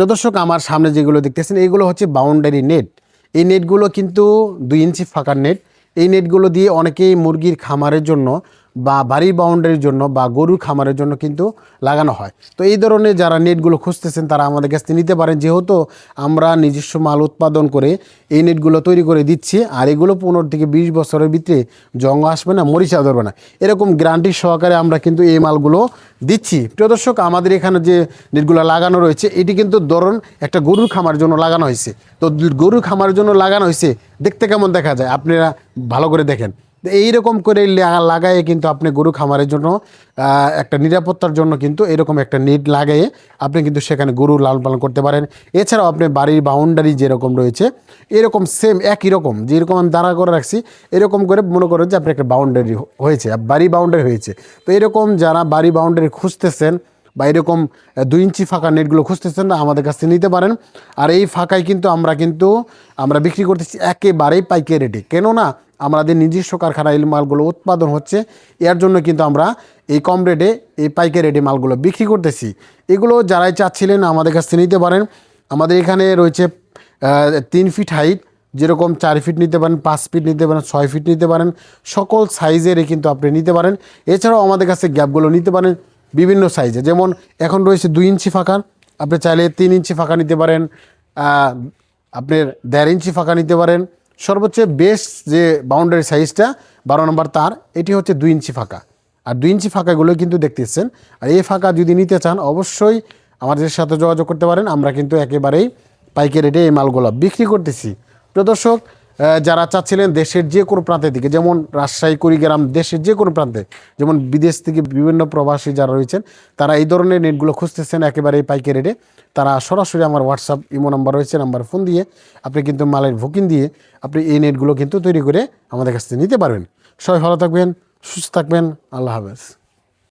প্রিয় দর্শক, আমার সামনে যেগুলো দেখতেছেন, এইগুলো হচ্ছে বাউন্ডারি নেট এই নেটগুলো কিন্তু দুই ইঞ্চি ফাঁকার নেট এই নেটগুলো দিয়ে অনেকেই মুরগির খামারের জন্য বা বাড়ি বাউন্ডারির জন্য বা গরুর খামারের জন্য কিন্তু লাগানো হয়। তো এই ধরনের যারা নেটগুলো খুঁজতেছেন, তারা আমাদের কাছ থেকে নিতে পারেন। যেহেতু আমরা নিজস্ব মাল উৎপাদন করে এই নেটগুলো তৈরি করে দিচ্ছি, আর এগুলো পনেরো থেকে বিশ বছরের ভিতরে জং আসবে না, মরিচা ধরবে না। এরকম গ্যারান্টি সহকারে আমরা কিন্তু এই মালগুলো দিচ্ছি। প্রিয় দর্শক, আমাদের এখানে যে নেটগুলো লাগানো রয়েছে, এটি কিন্তু ধরুন একটা গরুর খামার জন্য লাগানো হয়েছে। তো গরুর খামারের জন্য লাগানো হয়েছে, দেখতে কেমন দেখা যায়? আপনারা ভালো করে দেখেন। এইরকম করে লাগা- লাগায়ে কিন্তু আপনি গরু খামারের জন্য একটা নিরাপত্তার জন্য কিন্তু এরকম একটা নেট লাগিয়ে আপনি কিন্তু সেখানে গরু লালন পালন করতে পারেন। এছাড়াও আপনি বাড়ির বাউন্ডারি যেরকম রয়েছে, এরকম সেম একই রকম, যেরকম আমি দাঁড়া করে রাখছি, এরকম করে মনে করেন যে আপনি একটা বাউন্ডারি হয়েছে বাড়ি বাউন্ডারি হয়েছে। তো এরকম যারা বাড়ি বাউন্ডারি খুঁজতেছেন বা এরকম দুই ইঞ্চি ফাঁকা নেটগুলো খুঁজতেছেন না আমাদের কাছ নিতে পারেন। আর এই ফাঁকায় কিন্তু আমরা কিন্তু, আমরা বিক্রি করতেছি একেবারেই পাইকারি রেটে কেননা আমাদের নিজস্ব কারখানায় এই মালগুলো উৎপাদন হচ্ছে। এর জন্য কিন্তু আমরা এই কম রেটে, এই পাইকারি রেটে মালগুলো বিক্রি করতেছি। এগুলো যারাই চাচ্ছিলেন আমাদের কাছ থেকে নিতে পারেন। আমাদের এখানে রয়েছে তিন ফিট হাইট, যেরকম চার ফিট নিতে পারেন, পাঁচ ফিট নিতে পারেন, ছয় ফিট নিতে পারেন, সকল সাইজেরই কিন্তু আপনি নিতে পারেন। এছাড়াও আমাদের কাছে গ্যাপগুলো নিতে পারেন বিভিন্ন সাইজে। যেমন এখন রয়েছে দুই ইঞ্চি ফাঁকা, আপনি চাইলে তিন ইঞ্চি ফাঁকা নিতে পারেন আপনার দেড় ইঞ্চি ফাঁকা নিতে পারেন। সর্বোচ্চ বেস্ট যে বাউন্ডারি সাইজটা বারো নম্বর তার এটি হচ্ছে দুই ইঞ্চি ফাঁকা। আর দুই ইঞ্চি ফাঁকাগুলো কিন্তু দেখতেছেন। আর এই ফাঁকা যদি নিতে চান অবশ্যই আমাদের সাথে যোগাযোগ করতে পারেন। আমরা কিন্তু একেবারেই পাইকারি রেটে এই মালগুলো বিক্রি করতেছি। প্রিয় দর্শক আহ, যারা চাচ্ছিলেন দেশের যে কোনো প্রান্তের দিকে, যেমন রাজশাহী, কুড়িগ্রাম, দেশের যে কোনো প্রান্তে, যেমন বিদেশ থেকে বিভিন্ন প্রবাসী যারা রয়েছেন, তারা এই ধরনের নেটগুলো খুঁজতেছেন একেবারেই পাইকারি রেটে। তারা সরাসরি আমার হোয়াটসঅ্যাপ ইমো নাম্বার রয়েছে নাম্বার ফোন দিয়ে আপনি কিন্তু মালের বুকিং দিয়ে আপনি এই নেটগুলো কিন্তু তৈরি করে আমাদের কাছ থেকে নিতে পারবেন। সবাই ভালো থাকবেন, সুস্থ থাকবেন, আল্লাহ হাফেজ।